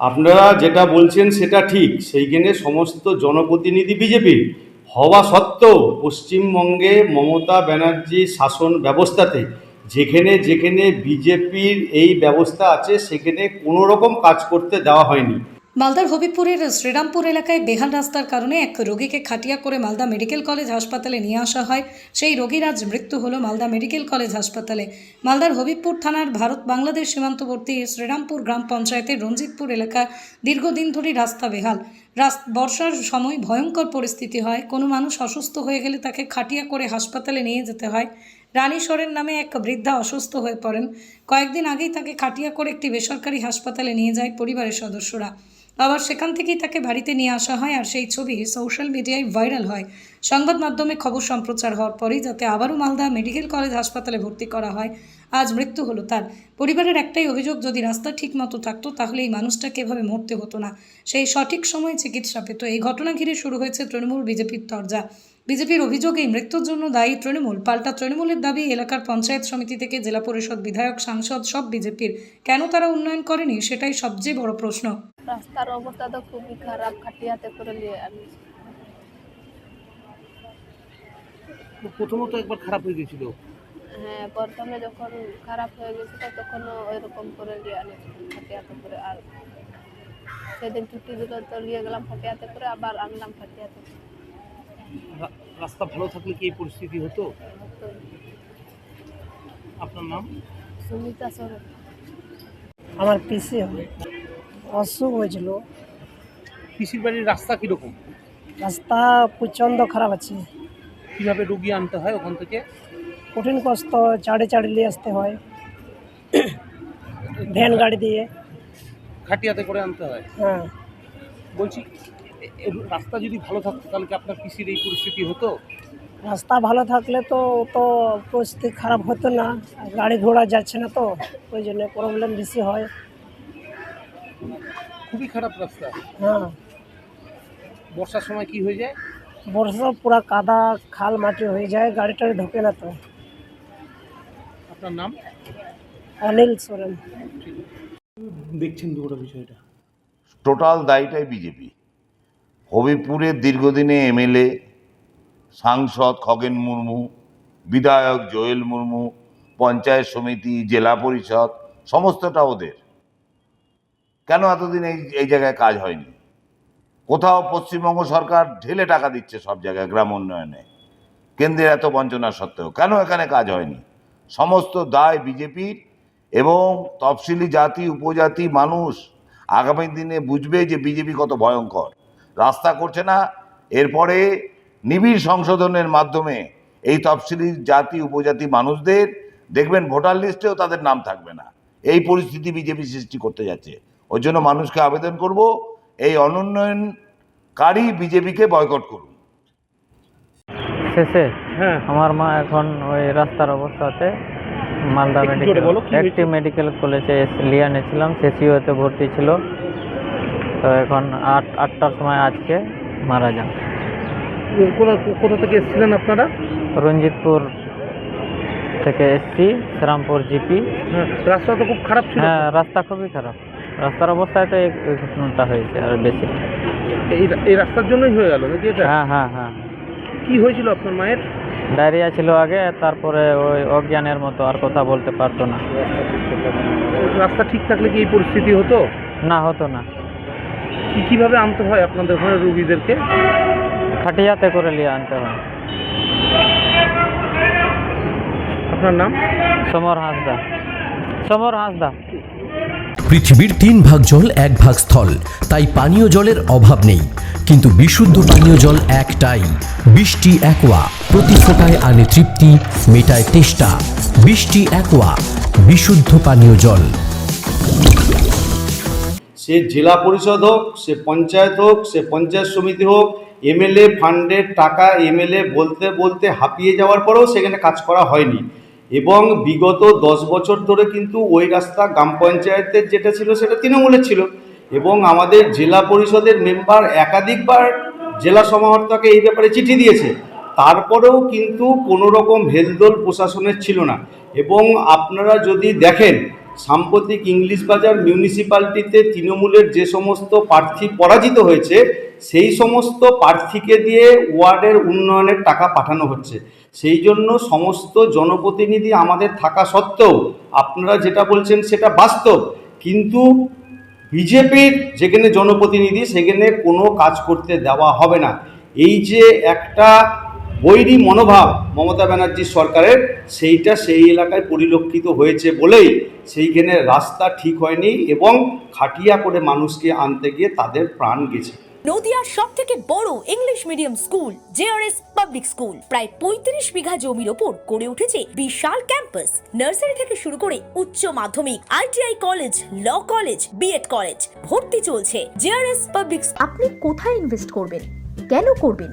আপনারা যেটা বলছেন সেটা ঠিক, সেইখানে সমস্ত জনপ্রতিনিধি বিজেপির হওয়া সত্ত্বেও পশ্চিমবঙ্গে মমতা ব্যানার্জি শাসন ব্যবস্থাতে, যেখানে যেখানে বিজেপির এই ব্যবস্থা আছে, সেখানে কোনো রকম কাজ করতে দেওয়া হয়নি। মালদার হবিবপুরের শ্রীরামপুর এলাকায় বেহাল রাস্তার কারণে এক রোগীকে খাটিয়া করে মালদা মেডিকেল কলেজ হাসপাতালে নিয়ে আসা হয়। সেই রোগীর আজ মৃত্যু হলো মালদা মেডিকেল কলেজ হাসপাতালে। মালদার হবিবপুর থানার ভারত বাংলাদেশ সীমান্তবর্তী শ্রীরামপুর গ্রাম পঞ্চায়েতের রঞ্জিতপুর এলাকা দীর্ঘদিন ধরে রাস্তা বেহাল। বর্ষার সময় ভয়ঙ্কর পরিস্থিতি হয়। কোনো মানুষ অসুস্থ হয়ে গেলে তাকে খাটিয়া করে হাসপাতালে নিয়ে যেতে হয়। রানী নামে এক বৃদ্ধা অসুস্থ হয়ে পড়েন। কয়েকদিন আগেই তাকে খাটিয়া করে একটি বেসরকারি হাসপাতালে নিয়ে যায় পরিবারের সদস্যরা। আবার সেখান থেকেই তাকে বাড়িতে নিয়ে আসা হয় আর সেই ছবি সোশ্যাল মিডিয়ায় ভাইরাল হয়। সংবাদ মাধ্যমে খবর সম্প্রচার হওয়ার পরেই যাতে আবারও মালদা মেডিকেল কলেজ হাসপাতালে ভর্তি করা হয়, আজ মৃত্যু হলো তার। পরিবারের একটাই অভিযোগ, যদি রাস্তা ঠিকমতো থাকতো তাহলে এই মানুষটাকে এভাবে মরতে হতো না। সেই সঠিক সময়ে চিকিৎসা পেত। এই ঘটনা ঘিরে শুরু হয়েছে তৃণমূল বিজেপির তরজা। বিজেপির অভিযোগ এই মৃত্যুর জন্য দায়ী তৃণমূল পাল্টা তৃণমূলের দাবি এলাকার পঞ্চায়েত সমিতি থেকে জেলা পরিষদ বিধায়ক সাংসদ সব বিজেপির। কেন তারা উন্নয়ন করেনি সেটাই সবচেয়ে বড় প্রশ্ন। রাস্তার অবস্থা তো খুবই খারাপ খাটিয়াতে করে নিয়ে আনিস প্রথমত একবার খারাপ হয়ে গেছিল? হ্যাঁ প্রথমে যখন খারাপ হয়ে গেছিল তখন ওইরকম করে নিয়ে খাটিয়াতে করে আর। সেদিন ছুটি দিল তো নিয়ে গেলাম খাটিয়াতে করে আবার আনলাম খাটিয়াতে। করে। রাস্তা ভালো থাকলে কি এই পরিস্থিতি হতো? আপনার নাম? সুমিতা সরেন আমার পিসি অসুখ হয়েছিল। পিসির বাড়ির রাস্তা কীরকম? রাস্তা প্রচণ্ড খারাপ আছে। কীভাবে রুগী আনতে হয় ওখান থেকে? কঠিন কষ্ট চাড়ে চাড়ে নিয়ে আসতে হয়। ভ্যান গাড়ি দিয়ে। খাটিয়াতে করে আনতে হয়। হ্যাঁ। বলছি রাস্তা যদি ভালো থাকতো তাহলে কি আপনার পিসির এই পরিস্থিতি হতো? রাস্তা ভালো থাকলে তো তো পরিস্থিতি খারাপ হতো না। আর গাড়ি ঘোড়া যাচ্ছে না তো ওই জন্য প্রবলেম বেশি হয়। খুবই খারাপ রাস্তা। হ্যাঁ। বর্ষার সময় কি হয়ে যায়? বর্ষা পুরা কাদা খাল মাটি হয়ে যায় গাড়ি টাড়ি ঢোকে না তো। আপনার নাম? অনিল সোরেন। দেখছেন পুরো বিষয়টা। টোটাল দায়টাই বিজেপি। হবিপুরের দীর্ঘদিনে এমএলএ, সাংসদ খগেন মুর্মু, বিধায়ক জোয়েল মুর্মু, পঞ্চায়েত সমিতি, জেলা পরিষদ, সমস্তটা ওদের। কেন এতদিন এই এই জায়গায় কাজ হয়নি? কোথাও পশ্চিমবঙ্গ সরকার ঢেলে টাকা দিচ্ছে সব জায়গায় গ্রাম উন্নয়নে। কেন্দ্রের এত বঞ্চনা সত্ত্বেও কেন এখানে কাজ হয়নি? সমস্ত দায় বিজেপির এবং তফসিলি জাতি, উপজাতি মানুষ আগামী দিনে বুঝবে যে বিজেপি কত ভয়ঙ্কর। রাস্তা করছে না। এরপরে নিবিড় সংশোধনের মাধ্যমে এই তফসিলি জাতি উপজাতি মানুষদের দেখবেন ভোটার লিস্টেও তাদের নাম থাকবে না। এই পরিস্থিতি বিজেপি সৃষ্টি করতে যাচ্ছে। ওই জন্য মানুষকে আবেদন করব এই অনুন্নয়নকারী বিজেপিকে বয়কট করুন। শেষে হ্যাঁ। আমার মা এখন ওই রাস্তার অবস্থাতে মালদা একটু মেডিকেল একটি মেডিকেল কলেজে লিয়ে এনেছিলাম সিসিওতে ভর্তি ছিল। তো এখন আট আটটার সময় আজকে মারা যান। কোথা থেকে এসেছিলেন আপনারা? রঞ্জিতপুর থেকে এসছি শ্রীরামপুর জিপি। হ্যাঁ রাস্তা তো খুব খারাপ ছিল। হ্যাঁ রাস্তা খুবই খারাপ। রাস্তার অবস্থায় তো এই ঘটনাটা হয়েছে আর বেশি। এই এই রাস্তার জন্যই হয়ে গেল নাকি এটা? হ্যাঁ হ্যাঁ হ্যাঁ। কি হয়েছিল আপনার মায়ের? ডায়রিয়া ছিল আগে তারপরে ওই অজ্ঞানের মতো আর কথা বলতে পারতো না। রাস্তা ঠিক থাকলে কি এই পরিস্থিতি হতো? না হতো না। কি কীভাবে আনতে হয় আপনাদের ওখানে রুগীদেরকে? খাটিয়াতে করে নিয়ে আনতে হয়। আপনার নাম? সমর হাঁসদা। সমর হাঁসদা। পৃথিবীর তিন ভাগ জল এক ভাগ স্থল। তাই পানীয় জলের অভাব নেই। কিন্তু বিশুদ্ধ পানীয় জল একটাই। বৃষ্টি একোয়া। প্রতি ফোটায় আনে তৃপ্তি মেটায় তেষ্টা। বৃষ্টি একোয়া। বিশুদ্ধ পানীয় জল। সে জেলা পরিষদ হোক, সে পঞ্চায়েত হোক, সে পঞ্চায়েত সমিতি হোক, এমএলএ ফান্ডের টাকা এমএলএ বলতে বলতে হাঁপিয়ে যাওয়ার পরেও সেখানে কাজ করা হয়নি। এবং বিগত দশ বছর ধরে কিন্তু ওই রাস্তা গ্রাম পঞ্চায়েতের যেটা ছিল সেটা তৃণমূলের ছিল। এবং আমাদের জেলা পরিষদের মেম্বার একাধিকবার জেলা সমাহর্তাকে এই ব্যাপারে চিঠি দিয়েছে। তারপরেও কিন্তু কোনো রকম হেলদোল প্রশাসনের ছিল না। এবং আপনারা যদি দেখেন সাম্প্রতিক ইংলিশ বাজার মিউনিসিপ্যালিটিতে তৃণমূলের যে সমস্ত প্রার্থী পরাজিত হয়েছে, সেই সমস্ত প্রার্থীকে দিয়ে ওয়ার্ডের উন্নয়নের টাকা পাঠানো হচ্ছে। সেই জন্য সমস্ত জনপ্রতিনিধি আমাদের থাকা সত্ত্বেও, আপনারা যেটা বলছেন সেটা বাস্তব, কিন্তু বিজেপির যেখানে জনপ্রতিনিধি, সেখানে কোনো কাজ করতে দেওয়া হবে না। এই যে একটা বৈরী মনোভাব মমতা ব্যানার্জির সরকারের সেইটা সেই এলাকায় পরিলক্ষিত হয়েছে বলেই সেইখানে রাস্তা ঠিক হয়নি এবং খাটিয়া করে মানুষকে আনতে গিয়ে তাদের প্রাণ গেছে। নদিয়ার সব থেকে বড় English medium school JRS public school. প্রায় পঁয়ত্রিশ বিঘা জমির ওপর গড়ে উঠেছে বিশাল ক্যাম্পাস। নার্সারি থেকে শুরু করে উচ্চ মাধ্যমিক ITI college law college BEd college ভর্তি চলছে জেআরএস পাবলিক আপনি কোথায় ইনভেস্ট করবেন? কেন করবেন?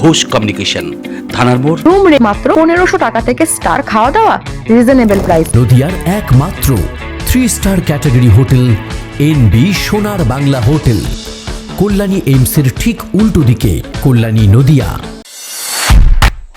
ঘোষ কমিউনিকেশন। থানার মোড়। রুম রে মাত্র পনেরোশো টাকা থেকে স্টার খাওয়া দাওয়া রিজনেবল প্রাইস নদিয়ার একমাত্র three star category hotel NB Sonar Bangla hotel Kalyani এইমসের ঠিক উল্টো দিকে কল্যাণী নদিয়া।